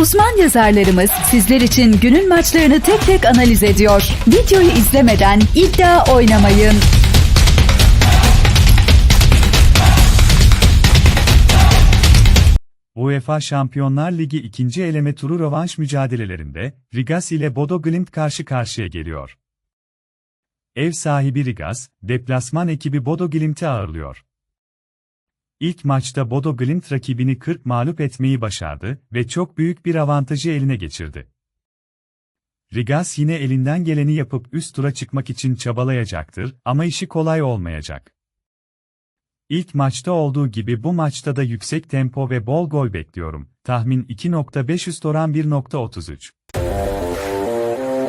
Uzman yazarlarımız sizler için günün maçlarını tek tek analiz ediyor. Videoyu izlemeden iddia oynamayın. UEFA Şampiyonlar Ligi ikinci eleme turu rövanş mücadelelerinde Rigas ile Bodo Glimt karşı karşıya geliyor. Ev sahibi Rigas, deplasman ekibi Bodo Glimt'i ağırlıyor. İlk maçta Bodo Glimt rakibini 40 mağlup etmeyi başardı ve çok büyük bir avantajı eline geçirdi. Rigas yine elinden geleni yapıp üst tura çıkmak için çabalayacaktır ama işi kolay olmayacak. İlk maçta olduğu gibi bu maçta da yüksek tempo ve bol gol bekliyorum. Tahmin 2.5 üst oran 1.33.